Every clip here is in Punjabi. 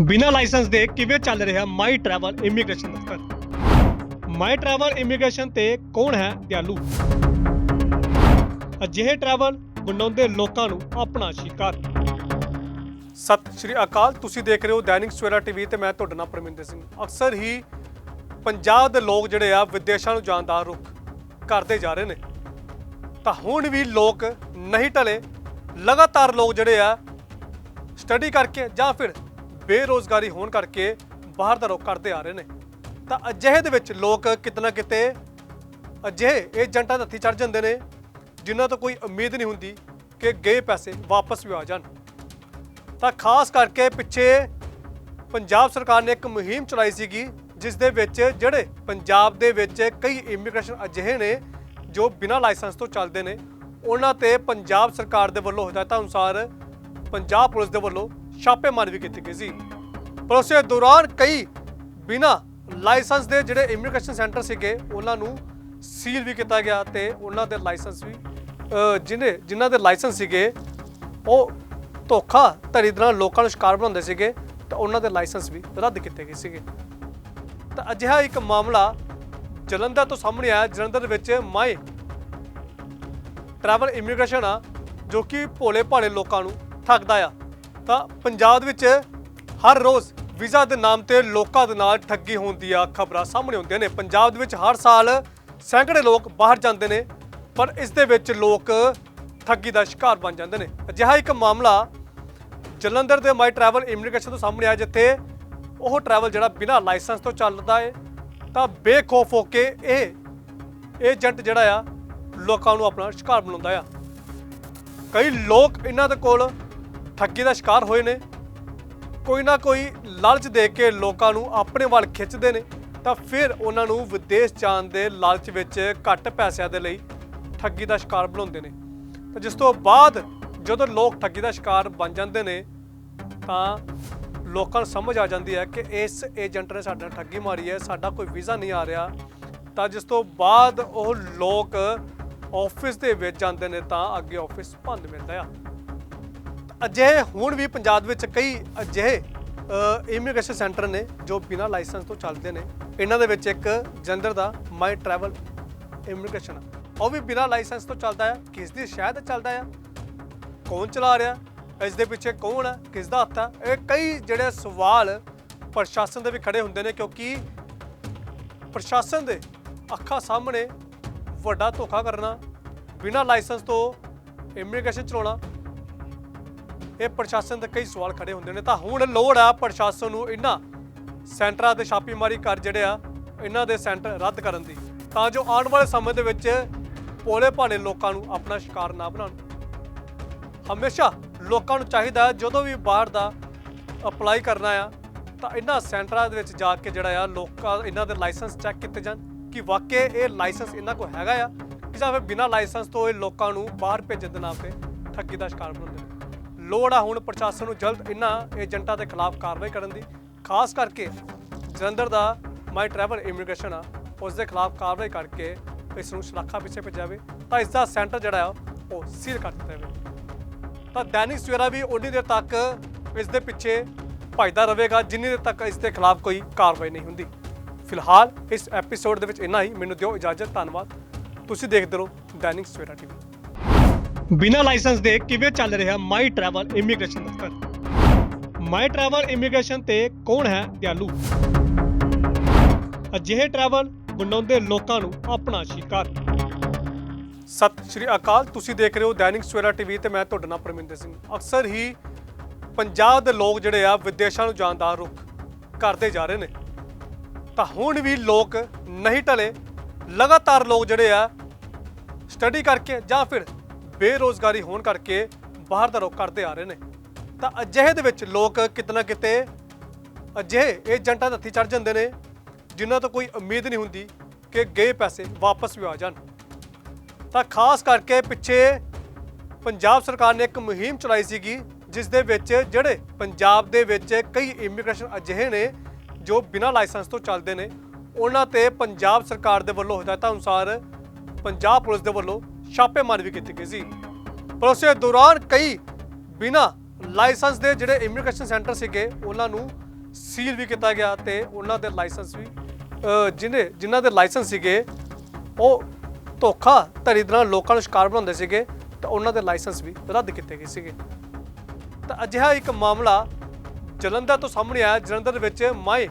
ਬਿਨਾਂ ਲਾਇਸੈਂਸ ਦੇ ਕਿਵੇਂ ਚੱਲ ਰਿਹਾ ਮਾਈ ਟਰੈਵਲ ਇਮੀਗ੍ਰੇਸ਼ਨ ਦਫ਼ਤਰ ਮਾਈ ਟਰੈਵਲ ਇਮੀਗ੍ਰੇਸ਼ਨ ਤੇ ਕੌਣ ਹੈ ਦਿਆਲੂ? ਅਜਿਹੇ ਟਰੈਵਲ ਬਣਾਉਂਦੇ ਲੋਕਾਂ ਨੂੰ ਆਪਣਾ ਸ਼ਿਕਾਰ। ਸਤਿ ਸ਼੍ਰੀ ਅਕਾਲ, ਤੁਸੀਂ ਦੇਖ ਰਹੇ ਹੋ ਦੈਨਿਕ ਸਵੇਰਾ ਟੀਵੀ ਤੇ ਮੈਂ ਤੁਹਾਡਾ ਨਾਮ ਪਰਮਿੰਦਰ ਸਿੰਘ। ਅਕਸਰ ਹੀ ਪੰਜਾਬ ਦੇ ਲੋਕ ਜਿਹੜੇ ਆ ਵਿਦੇਸ਼ਾਂ ਨੂੰ ਜਾਣ ਦਾ ਰੁਖ ਕਰਦੇ ਜਾ ਰਹੇ ਨੇ। ਤਾਂ ਹੁਣ ਵੀ ਲੋਕ ਨਹੀਂ ਟਲੇ, ਲਗਾਤਾਰ ਲੋਕ ਜਿਹੜੇ ਆ ਸਟੱਡੀ ਕਰਕੇ ਜਾਂ ਫਿਰ ਬੇਰੋਜ਼ਗਾਰੀ ਹੋਣ ਕਰਕੇ ਬਾਹਰ ਦਾ ਰੁੱਖ ਕਰਦੇ ਆ ਰਹੇ ਨੇ। ਤਾਂ ਅਜਿਹੇ ਦੇ ਵਿੱਚ ਲੋਕ ਕਿਤਨਾ ਕਿਤੇ ਅਜਿਹੇ ਏਜੰਟਾਂ ਦੇ ਹੱਥੀ ਚੜ ਜਾਂਦੇ ਨੇ, ਜਿਨ੍ਹਾਂ ਤੋਂ ਕੋਈ ਉਮੀਦ ਨਹੀਂ ਹੁੰਦੀ ਕਿ ਗਏ ਪੈਸੇ ਵਾਪਸ ਵੀ ਆ ਜਾਣ। ਤਾਂ ਖਾਸ ਕਰਕੇ ਪਿੱਛੇ ਪੰਜਾਬ ਸਰਕਾਰ ਨੇ ਇੱਕ ਮੁਹਿੰਮ ਚਲਾਈ ਸੀਗੀ, ਜਿਸ ਦੇ ਵਿੱਚ ਜਿਹੜੇ ਪੰਜਾਬ ਦੇ ਵਿੱਚ ਕਈ ਇਮੀਗ੍ਰੇਸ਼ਨ ਅਜਿਹੇ ਨੇ, ਜੋ ਬਿਨਾਂ ਲਾਇਸੈਂਸ ਤੋਂ ਚੱਲਦੇ ਨੇ, ਉਹਨਾਂ ਤੇ ਪੰਜਾਬ ਸਰਕਾਰ ਦੇ ਵੱਲੋਂ ਹਦਾਇਤਾਂ ਅਨੁਸਾਰ ਪੰਜਾਬ ਪੁਲਿਸ ਦੇ ਵੱਲੋਂ ਛਾਪੇਮਾਰੀ ਵੀ ਕੀਤੀ ਗਈ ਸੀ। ਪਰ ਉਸੇ ਦੌਰਾਨ ਕਈ ਬਿਨਾਂ ਲਾਇਸੈਂਸ ਦੇ ਜਿਹੜੇ ਇਮੀਗ੍ਰੇਸ਼ਨ ਸੈਂਟਰ ਸੀਗੇ ਉਹਨਾਂ ਨੂੰ ਸੀਲ ਵੀ ਕੀਤਾ ਗਿਆ ਤੇ ਉਹਨਾਂ ਦੇ ਲਾਇਸੈਂਸ ਵੀ ਅਹ, ਜਿਹਨੇ ਜਿਨ੍ਹਾਂ ਦੇ ਲਾਇਸੈਂਸ ਸੀਗੇ ਉਹ ਧੋਖਾ ਧੜੀ ਨਾਲ ਲੋਕਾਂ ਨੂੰ ਸ਼ਿਕਾਰ ਬਣਾਉਂਦੇ ਸੀਗੇ ਤਾਂ ਉਹਨਾਂ ਦੇ ਲਾਇਸੈਂਸ ਵੀ ਰੱਦ ਕੀਤੇ ਗਏ ਸੀਗੇ। ਤਾਂ ਅਜਿਹਾ ਇੱਕ ਮਾਮਲਾ ਜਲੰਧਰ ਤੋਂ ਸਾਹਮਣੇ ਆਇਆ। ਜਲੰਧਰ ਦੇ ਵਿੱਚ ਮਾਈ ਟਰੈਵਲ ਇਮੀਗ੍ਰੇਸ਼ਨ ਆ ਜੋ ਕਿ ਭੋਲੇ ਭਾਲੇ ਲੋਕਾਂ ਨੂੰ ਠੱਗਦਾ ਆ। ਤਾਂ ਪੰਜਾਬ ਦੇ ਵਿੱਚ ਹਰ ਰੋਜ਼ ਵੀਜ਼ਾ ਦੇ ਨਾਮ ਤੇ ਲੋਕਾਂ ਦੇ ਨਾਲ ਠੱਗੀ ਹੋਣ ਦੀਆਂ ਖਬਰਾਂ ਸਾਹਮਣੇ ਆਉਂਦੀਆਂ ਨੇ। ਪੰਜਾਬ ਦੇ ਵਿੱਚ ਹਰ ਸਾਲ ਸੈਂਕੜੇ ਲੋਕ ਬਾਹਰ ਜਾਂਦੇ ਨੇ, ਪਰ ਇਸ ਦੇ ਵਿੱਚ ਲੋਕ ਠੱਗੀ ਦਾ ਸ਼ਿਕਾਰ ਬਣ ਜਾਂਦੇ ਨੇ। ਅਜਿਹਾ ਇੱਕ ਮਾਮਲਾ ਜਲੰਧਰ ਦੇ ਮਾਈ ਟਰੈਵਲ ਇਮੀਗ੍ਰੇਸ਼ਨ ਤੋਂ ਸਾਹਮਣੇ ਆਇਆ, ਜਿੱਥੇ ਉਹ ਟਰੈਵਲ ਜਿਹੜਾ ਬਿਨਾਂ ਲਾਇਸੈਂਸ ਤੋਂ ਚੱਲਦਾ ਹੈ ਤਾਂ ਬੇਖੌਫ ਹੋ ਕੇ ਇਹ ਏਜੰਟ ਜਿਹੜਾ ਆ, ਲੋਕਾਂ ਨੂੰ ਆਪਣਾ ਸ਼ਿਕਾਰ ਬਣਾਉਂਦਾ ਆ। ਕਈ ਲੋਕ ਇਹਨਾਂ ਦੇ ਕੋਲ ਠੱਗੀ ਦਾ ਸ਼ਿਕਾਰ ਹੋਏ ਨੇ। ਕੋਈ ਨਾ ਕੋਈ ਲਾਲਚ ਦੇ ਕੇ ਲੋਕਾਂ ਨੂੰ ਆਪਣੇ ਵੱਲ ਖਿੱਚਦੇ ਨੇ, ਤਾਂ ਫਿਰ ਉਹਨਾਂ ਨੂੰ ਵਿਦੇਸ਼ ਜਾਣ ਦੇ ਲਾਲਚ ਵਿੱਚ ਘੱਟ ਪੈਸਿਆਂ ਦੇ ਲਈ ਠੱਗੀ ਦਾ ਸ਼ਿਕਾਰ ਬਣਾਉਂਦੇ ਨੇ। ਤਾਂ ਜਿਸ ਤੋਂ ਬਾਅਦ ਜਦੋਂ ਲੋਕ ਠੱਗੀ ਦਾ ਸ਼ਿਕਾਰ ਬਣ ਜਾਂਦੇ ਨੇ, ਤਾਂ ਲੋਕਾਂ ਨੂੰ ਸਮਝ ਆ ਜਾਂਦੀ ਹੈ ਕਿ ਇਸ ਏਜੰਟ ਨੇ ਸਾਡੇ ਨਾਲ ਠੱਗੀ ਮਾਰੀ ਹੈ, ਸਾਡਾ ਕੋਈ ਵੀਜ਼ਾ ਨਹੀਂ ਆ ਰਿਹਾ। ਤਾਂ ਜਿਸ ਤੋਂ ਬਾਅਦ ਉਹ ਲੋਕ ਆਫਿਸ ਦੇ ਵਿੱਚ ਜਾਂਦੇ ਨੇ, ਤਾਂ ਅੱਗੇ ਆਫਿਸ ਬੰਦ ਮਿਲਦਾ ਆ। ਅਜਿਹੇ ਹੁਣ ਵੀ ਪੰਜਾਬ ਵਿੱਚ ਕਈ ਅਜਿਹੇ ਇਮੀਗ੍ਰੇਸ਼ਨ ਸੈਂਟਰ ਨੇ ਜੋ ਬਿਨਾਂ ਲਾਇਸੈਂਸ ਤੋਂ ਚੱਲਦੇ ਨੇ। ਇਹਨਾਂ ਦੇ ਵਿੱਚ ਇੱਕ ਜੰਦਰ ਦਾ ਮਾਈ ਟਰੈਵਲ ਇਮੀਗ੍ਰੇਸ਼ਨ ਉਹ ਵੀ ਬਿਨਾਂ ਲਾਇਸੈਂਸ ਤੋਂ ਚੱਲਦਾ ਆ। ਕਿਸ ਦੀ ਸ਼ਾਇਦ ਚੱਲਦਾ ਆ? ਕੌਣ ਚਲਾ ਰਿਹਾ? ਇਸ ਦੇ ਪਿੱਛੇ ਕੌਣ ਹੈ ਕਿਸ ਦਾ ਹੱਥ ਹੈ ਇਹ ਕਈ ਜਿਹੜੇ ਸਵਾਲ ਪ੍ਰਸ਼ਾਸਨ ਦੇ ਵੀ ਖੜੇ ਹੁੰਦੇ ਨੇ ਕਿਉਂਕਿ ਪ੍ਰਸ਼ਾਸਨ ਦੇ ਅੱਖਾਂ ਸਾਹਮਣੇ ਵੱਡਾ ਧੋਖਾ ਕਰਨਾ, ਬਿਨਾਂ ਲਾਇਸੈਂਸ ਤੋਂ ਇਮੀਗ੍ਰੇਸ਼ਨ ਚਲਾਉਣਾ ਇਹ ਪ੍ਰਸ਼ਾਸਨ ਦੇ ਕਈ ਸਵਾਲ ਖੜੇ ਹੁੰਦੇ ਨੇ। ਤਾਂ ਹੁਣ ਲੋੜ ਆ ਪ੍ਰਸ਼ਾਸਨ ਨੂੰ ਇਹਨਾਂ ਸੈਂਟਰਾਂ ਤੇ ਛਾਪੇਮਾਰੀ ਕਰ ਜਿਹੜੇ ਆ, ਇਹਨਾਂ ਦੇ ਸੈਂਟਰ ਰੱਦ ਕਰਨ ਦੀ। ਤਾਂ ਜੋ ਆਉਣ ਵਾਲੇ ਸਮੇਂ ਦੇ ਵਿੱਚ ਪੋਲੇ ਭਾਲੇ ਲੋਕਾਂ ਨੂੰ ਆਪਣਾ ਸ਼ਿਕਾਰ ਨਾ ਬਣਾਉਣ। ਹਮੇਸ਼ਾ ਲੋਕਾਂ ਨੂੰ ਚਾਹੀਦਾ ਜਦੋਂ ਵੀ ਬਾਹਰ ਦਾ ਅਪਲਾਈ ਕਰਨਾ ਆ, ਤਾਂ ਇਹਨਾਂ ਸੈਂਟਰਾਂ ਦੇ ਵਿੱਚ ਜਾ ਕੇ ਜਿਹੜਾ ਆ, ਲੋਕਾਂ, ਇਹਨਾਂ ਦੇ ਲਾਇਸੈਂਸ ਚੈੱਕ ਕੀਤੇ ਜਾਣ ਕਿ ਵਾਕਈ ਇਹ ਲਾਇਸੈਂਸ ਇਹਨਾਂ ਕੋਲ ਹੈਗਾ ਆ ਜਾਂ ਫਿਰ ਬਿਨਾਂ ਲਾਇਸੈਂਸ ਤੋਂ ਇਹ ਲੋਕਾਂ ਨੂੰ ਬਾਹਰ ਭੇਜਣ ਦੇ ਨਾਮ ਤੇ ਠੱਗੀ ਦਾ ਸ਼ਿਕਾਰ ਬਣਾਉਂਦੇ ਨੇ। ਲੋੜ ਆ ਹੁਣ ਪ੍ਰਸ਼ਾਸਨ ਨੂੰ ਜਲਦ ਇਹਨਾਂ ਏਜੰਟਾਂ ਦੇ ਖਿਲਾਫ ਕਾਰਵਾਈ ਕਰਨ ਦੀ। ਖਾਸ ਕਰਕੇ ਜਲੰਧਰ ਦਾ ਮਾਈ ਟਰੈਵਲ ਇਮੀਗ੍ਰੇਸ਼ਨ ਆ, ਉਸ ਦੇ ਖਿਲਾਫ ਕਾਰਵਾਈ ਕਰਕੇ ਇਸ ਨੂੰ ਸ਼ਲਾਖਾ ਪਿੱਛੇ ਭੇਜਾਵੇ। ਤਾਂ ਇਸ ਦਾ ਸੈਂਟਰ ਜਿਹੜਾ ਆ, ਉਹ ਸੀਲ ਕਰ ਦਿੱਤਾ ਜਾਵੇ। ਤਾਂ ਦੈਨਿਕ ਸਵੇਰਾ ਵੀ ਉਨੀ ਦੇਰ ਤੱਕ ਇਸ ਦੇ ਪਿੱਛੇ ਭਜਦਾ ਰਹੇਗਾ, ਜਿੰਨੀ ਦੇਰ ਤੱਕ ਇਸ ਦੇ ਖਿਲਾਫ ਕੋਈ ਕਾਰਵਾਈ ਨਹੀਂ ਹੁੰਦੀ। ਫਿਲਹਾਲ ਇਸ ਐਪੀਸੋਡ ਦੇ ਵਿੱਚ ਇੰਨਾ ਹੀ। ਮੈਨੂੰ ਦਿਓ ਇਜਾਜ਼ਤ। ਧੰਨਵਾਦ। ਤੁਸੀਂ ਦੇਖਦੇ ਰਹੋ ਦੈਨਿਕ ਸਵੇਰਾ ਟੀਵੀ। ਬਿਨਾਂ ਲਾਇਸੈਂਸ ਦੇ ਕਿਵੇਂ ਚੱਲ ਰਿਹਾ ਮਾਈ ਟਰੈਵਲ ਇਮੀਗ੍ਰੇਸ਼ਨ ਦਫ਼ਤਰ? ਮਾਈ ਟਰੈਵਲ ਇਮੀਗ੍ਰੇਸ਼ਨ ਤੇ ਕੌਣ ਹੈ ਦਿਆਲੂ? ਅਜਿਹੇ ਟਰੈਵਲ ਬਣਾਉਂਦੇ ਲੋਕਾਂ ਨੂੰ ਆਪਣਾ ਸ਼ਿਕਾਰ। ਸਤਿ ਸ਼੍ਰੀ ਅਕਾਲ, ਤੁਸੀਂ ਦੇਖ ਰਹੇ ਹੋ ਦੈਨਿਕ ਸਵੇਰਾ ਟੀਵੀ ਤੇ ਮੈਂ ਤੁਹਾਡਾ ਨਾਮ ਪਰਮਿੰਦਰ ਸਿੰਘ। ਅਕਸਰ ਹੀ ਪੰਜਾਬ ਦੇ ਲੋਕ ਜਿਹੜੇ ਆ ਵਿਦੇਸ਼ਾਂ ਨੂੰ ਜਾਣ ਦਾ ਰੁਖ ਕਰਦੇ ਜਾ ਰਹੇ ਨੇ। ਤਾਂ ਹੁਣ ਵੀ ਲੋਕ ਨਹੀਂ ਟਲੇ, ਲਗਾਤਾਰ ਲੋਕ ਜਿਹੜੇ ਆ ਸਟੱਡੀ ਕਰਕੇ ਜਾਂ ਫਿਰ ਬੇਰੋਜ਼ਗਾਰੀ ਹੋਣ ਕਰਕੇ ਬਾਹਰ ਦਾ ਰੁੱਖ ਕਰਦੇ ਆ ਰਹੇ ਨੇ। ਤਾਂ ਅਜਿਹੇ ਦੇ ਵਿੱਚ ਲੋਕ ਕਿਤਨਾ ਕਿਤੇ ਅਜਿਹੇ ਏਜੰਟਾਂ ਦੇ ਹੱਥੀ ਚੜ ਜਾਂਦੇ ਨੇ, ਜਿਨ੍ਹਾਂ ਤੋਂ ਕੋਈ ਉਮੀਦ ਨਹੀਂ ਹੁੰਦੀ ਕਿ ਗਏ ਪੈਸੇ ਵਾਪਸ ਵੀ ਆ ਜਾਣ। ਤਾਂ ਖਾਸ ਕਰਕੇ ਪਿੱਛੇ ਪੰਜਾਬ ਸਰਕਾਰ ਨੇ ਇੱਕ ਮੁਹਿੰਮ ਚਲਾਈ ਸੀਗੀ, ਜਿਸ ਦੇ ਵਿੱਚ ਜਿਹੜੇ ਪੰਜਾਬ ਦੇ ਵਿੱਚ ਕਈ ਇਮੀਗ੍ਰੇਸ਼ਨ ਅਜਿਹੇ ਨੇ, ਜੋ ਬਿਨਾਂ ਲਾਇਸੈਂਸ ਤੋਂ ਚੱਲਦੇ ਨੇ, ਉਹਨਾਂ ਤੇ ਪੰਜਾਬ ਸਰਕਾਰ ਦੇ ਵੱਲੋਂ ਹਦਾਇਤਾਂ ਅਨੁਸਾਰ ਪੰਜਾਬ ਪੁਲਿਸ ਦੇ ਵੱਲੋਂ ਛਾਪੇਮਾਰੀ ਵੀ ਕੀਤੀ ਗਈ ਸੀ। ਪਰ ਉਸੇ ਦੌਰਾਨ ਕਈ ਬਿਨਾਂ ਲਾਇਸੈਂਸ ਦੇ ਜਿਹੜੇ ਇਮੀਗ੍ਰੇਸ਼ਨ ਸੈਂਟਰ ਸੀਗੇ ਉਹਨਾਂ ਨੂੰ ਸੀਲ ਵੀ ਕੀਤਾ ਗਿਆ ਤੇ ਉਹਨਾਂ ਦੇ ਲਾਇਸੈਂਸ ਵੀ ਅਹ, ਜਿਹਨੇ ਜਿਨ੍ਹਾਂ ਦੇ ਲਾਇਸੈਂਸ ਸੀਗੇ ਉਹ ਧੋਖਾ ਧੜੀ ਦੇ ਨਾਲ ਲੋਕਾਂ ਨੂੰ ਸ਼ਿਕਾਰ ਬਣਾਉਂਦੇ ਸੀਗੇ ਤਾਂ ਉਹਨਾਂ ਦੇ ਲਾਇਸੈਂਸ ਵੀ ਰੱਦ ਕੀਤੇ ਗਏ ਸੀਗੇ। ਤਾਂ ਅਜਿਹਾ ਇੱਕ ਮਾਮਲਾ ਜਲੰਧਰ ਤੋਂ ਸਾਹਮਣੇ ਆਇਆ ਜਲੰਧਰ ਵਿੱਚ ਮਾਈ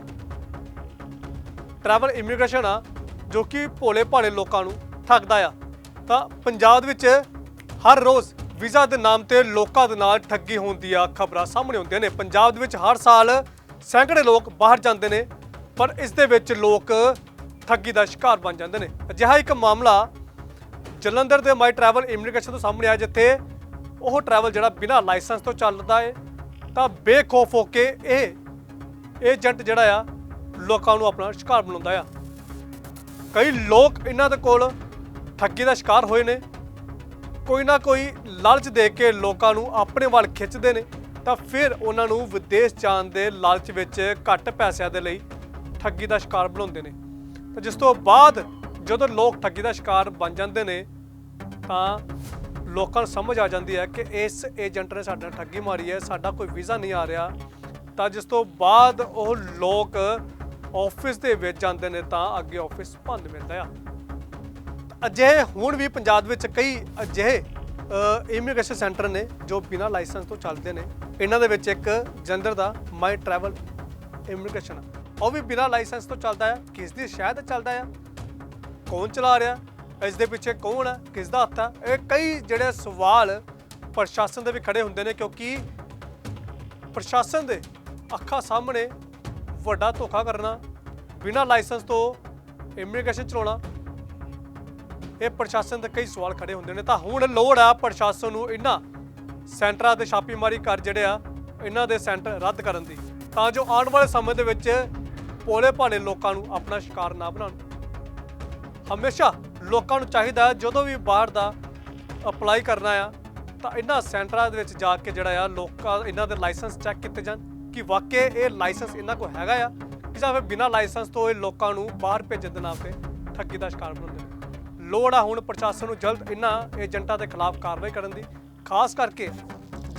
ਟਰੈਵਲ ਇਮੀਗ੍ਰੇਸ਼ਨ ਆ ਜੋ ਕਿ ਭੋਲੇ ਭਾਲੇ ਲੋਕਾਂ ਨੂੰ ਠੱਗਦਾ ਆ। ਤਾਂ ਪੰਜਾਬ ਵਿੱਚ ਹਰ ਰੋਜ਼ ਵੀਜ਼ਾ ਦੇ ਨਾਮ ਤੇ ਲੋਕਾਂ ਦੇ ਨਾਲ ਠੱਗੀ ਹੋਣ ਦੀਆਂ ਖਬਰਾਂ ਸਾਹਮਣੇ ਆਉਂਦੀਆਂ ਨੇ। ਪੰਜਾਬ ਦੇ ਵਿੱਚ ਹਰ ਸਾਲ ਸੈਂਕੜੇ ਲੋਕ ਬਾਹਰ ਜਾਂਦੇ ਨੇ, ਪਰ ਇਸ ਦੇ ਵਿੱਚ ਲੋਕ ਠੱਗੀ ਦਾ ਸ਼ਿਕਾਰ ਬਣ ਜਾਂਦੇ ਨੇ। ਅਜਿਹਾ ਇੱਕ ਮਾਮਲਾ ਜਲੰਧਰ ਦੇ ਮਾਈ ਟਰੈਵਲ ਇਮੀਗ੍ਰੇਸ਼ਨ ਤੋਂ ਸਾਹਮਣੇ ਆਇਆ, ਜਿੱਥੇ ਉਹ ਟਰੈਵਲ ਜਿਹੜਾ ਬਿਨਾਂ ਲਾਇਸੈਂਸ ਤੋਂ ਚੱਲਦਾ ਹੈ ਤਾਂ ਬੇਖੌਫ ਹੋ ਕੇ ਇਹ ਏਜੰਟ ਜਿਹੜਾ ਆ, ਲੋਕਾਂ ਨੂੰ ਆਪਣਾ ਸ਼ਿਕਾਰ ਬਣਾਉਂਦਾ ਆ। ਕਈ ਲੋਕ ਇਹਨਾਂ ਦੇ ਕੋਲ ਠੱਗੀ ਦਾ ਸ਼ਿਕਾਰ ਹੋਏ ਨੇ। ਕੋਈ ਨਾ ਕੋਈ ਲਾਲਚ ਦੇ ਕੇ ਲੋਕਾਂ ਨੂੰ ਆਪਣੇ ਵੱਲ ਖਿੱਚਦੇ ਨੇ, ਤਾਂ ਫਿਰ ਉਹਨਾਂ ਨੂੰ ਵਿਦੇਸ਼ ਜਾਣ ਦੇ ਲਾਲਚ ਵਿੱਚ ਘੱਟ ਪੈਸਿਆਂ ਦੇ ਲਈ ਠੱਗੀ ਦਾ ਸ਼ਿਕਾਰ ਬਣਾਉਂਦੇ ਨੇ। ਤਾਂ ਜਿਸ ਤੋਂ ਬਾਅਦ ਜਦੋਂ ਲੋਕ ਠੱਗੀ ਦਾ ਸ਼ਿਕਾਰ ਬਣ ਜਾਂਦੇ ਨੇ, ਤਾਂ ਲੋਕਾਂ ਨੂੰ ਸਮਝ ਆ ਜਾਂਦੀ ਹੈ ਕਿ ਇਸ ਏਜੰਟ ਨੇ ਸਾਡੇ ਨਾਲ ਠੱਗੀ ਮਾਰੀ ਹੈ, ਸਾਡਾ ਕੋਈ ਵੀਜ਼ਾ ਨਹੀਂ ਆ ਰਿਹਾ। ਤਾਂ ਜਿਸ ਤੋਂ ਬਾਅਦ ਉਹ ਲੋਕ ਆਫਿਸ ਦੇ ਵਿੱਚ ਜਾਂਦੇ ਨੇ, ਤਾਂ ਅੱਗੇ ਆਫਿਸ ਬੰਦ ਮਿਲਦਾ ਆ। ਅਜਿਹੇ ਹੁਣ ਵੀ ਪੰਜਾਬ ਵਿੱਚ ਕਈ ਅਜਿਹੇ ਇਮੀਗ੍ਰੇਸ਼ਨ ਸੈਂਟਰ ਨੇ ਜੋ ਬਿਨਾਂ ਲਾਇਸੈਂਸ ਤੋਂ ਚੱਲਦੇ ਨੇ। ਇਹਨਾਂ ਦੇ ਵਿੱਚ ਇੱਕ ਜਲੰਧਰ ਦਾ ਮਾਈ ਟਰੈਵਲ ਇਮੀਗ੍ਰੇਸ਼ਨ ਉਹ ਵੀ ਬਿਨਾਂ ਲਾਇਸੈਂਸ ਤੋਂ ਚੱਲਦਾ ਹੈ ਕਿਸ ਦੀ ਸ਼ਾਇਦ ਚੱਲਦਾ ਆ? ਕੌਣ ਚਲਾ ਰਿਹਾ? ਇਸ ਦੇ ਪਿੱਛੇ ਕੌਣ ਹੈ ਕਿਸ ਦਾ ਹੱਥ ਹੈ ਇਹ ਕਈ ਜਿਹੜੇ ਸਵਾਲ ਪ੍ਰਸ਼ਾਸਨ ਦੇ ਵੀ ਖੜੇ ਹੁੰਦੇ ਨੇ ਕਿਉਂਕਿ ਪ੍ਰਸ਼ਾਸਨ ਦੇ ਅੱਖਾਂ ਸਾਹਮਣੇ ਵੱਡਾ ਧੋਖਾ ਕਰਨਾ, ਬਿਨਾਂ ਲਾਇਸੈਂਸ ਤੋਂ ਇਮੀਗ੍ਰੇਸ਼ਨ ਚਲਾਉਣਾ ਇਹ ਪ੍ਰਸ਼ਾਸਨ ਦੇ ਕਈ ਸਵਾਲ ਖੜੇ ਹੁੰਦੇ ਨੇ। ਤਾਂ ਹੁਣ ਲੋੜ ਆ ਪ੍ਰਸ਼ਾਸਨ ਨੂੰ ਇਹਨਾਂ ਸੈਂਟਰਾਂ ਤੇ ਛਾਪੇਮਾਰੀ ਕਰ ਜਿਹੜੇ ਆ, ਇਹਨਾਂ ਦੇ ਸੈਂਟਰ ਰੱਦ ਕਰਨ ਦੀ। ਤਾਂ ਜੋ ਆਉਣ ਵਾਲੇ ਸਮੇਂ ਦੇ ਵਿੱਚ ਪੋਲੇ ਭਾਣੇ ਲੋਕਾਂ ਨੂੰ ਆਪਣਾ ਸ਼ਿਕਾਰ ਨਾ ਬਣਾਉਣ। ਹਮੇਸ਼ਾ ਲੋਕਾਂ ਨੂੰ ਚਾਹੀਦਾ ਜਦੋਂ ਵੀ ਬਾਹਰ ਦਾ ਅਪਲਾਈ ਕਰਨਾ ਆ, ਤਾਂ ਇਹਨਾਂ ਸੈਂਟਰਾਂ ਦੇ ਵਿੱਚ ਜਾ ਕੇ ਜਿਹੜਾ ਆ, ਲੋਕਾਂ, ਇਹਨਾਂ ਦੇ ਲਾਇਸੈਂਸ ਚੈੱਕ ਕੀਤੇ ਜਾਣ ਕਿ ਵਾਕਿਆ ਇਹ ਲਾਇਸੈਂਸ ਇਹਨਾਂ ਕੋਲ ਹੈਗਾ ਆ, ਕਿ ਜਾਂ ਫਿਰ ਬਿਨਾਂ ਲਾਇਸੈਂਸ ਤੋਂ ਇਹ ਲੋਕਾਂ ਨੂੰ ਬਾਹਰ ਭੇਜਣ ਦੇ ਨਾਂ ਤੇ ਠੱਗੀ ਦਾ ਸ਼ਿਕਾਰ ਬਣਾਉਂਦੇ ਲੋੜ ਆ ਹੁਣ ਪ੍ਰਸ਼ਾਸਨ ਨੂੰ ਜਲਦ ਇਹਨਾਂ ਏਜੰਟਾਂ ਦੇ ਖਿਲਾਫ ਕਾਰਵਾਈ ਕਰਨ ਦੀ। ਖਾਸ ਕਰਕੇ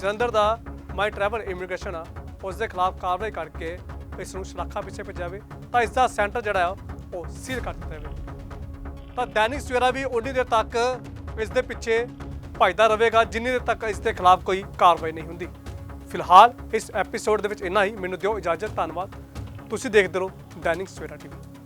ਜਲੰਧਰ ਦਾ ਮਾਈ ਟਰੈਵਲ ਇਮੀਗ੍ਰੇਸ਼ਨ ਆ, ਉਸ ਦੇ ਖਿਲਾਫ ਕਾਰਵਾਈ ਕਰਕੇ ਇਸ ਨੂੰ ਸ਼ਲਾਖਾ ਪਿੱਛੇ ਭੇਜਿਆ ਤਾਂ ਇਸ ਦਾ ਸੈਂਟਰ ਜਿਹੜਾ ਆ, ਉਹ ਸੀਲ ਕਰ ਦਿੱਤਾ ਜਾਵੇ। ਤਾਂ ਦੈਨਿਕ ਸਵੇਰਾ ਵੀ ਉਨੀ ਦੇਰ ਤੱਕ ਇਸ ਦੇ ਪਿੱਛੇ ਭਜਦਾ ਰਹੇਗਾ, ਜਿੰਨੀ ਦੇਰ ਤੱਕ ਇਸ ਦੇ ਖਿਲਾਫ ਕੋਈ ਕਾਰਵਾਈ ਨਹੀਂ ਹੁੰਦੀ। ਫਿਲਹਾਲ ਇਸ ਐਪੀਸੋਡ ਦੇ ਵਿੱਚ ਇੰਨਾ ਹੀ। ਮੈਨੂੰ ਦਿਓ ਇਜਾਜ਼ਤ। ਧੰਨਵਾਦ। ਤੁਸੀਂ ਦੇਖਦੇ ਰਹੋ ਦੈਨਿਕ ਸਵੇਰਾ ਟੀਵੀ।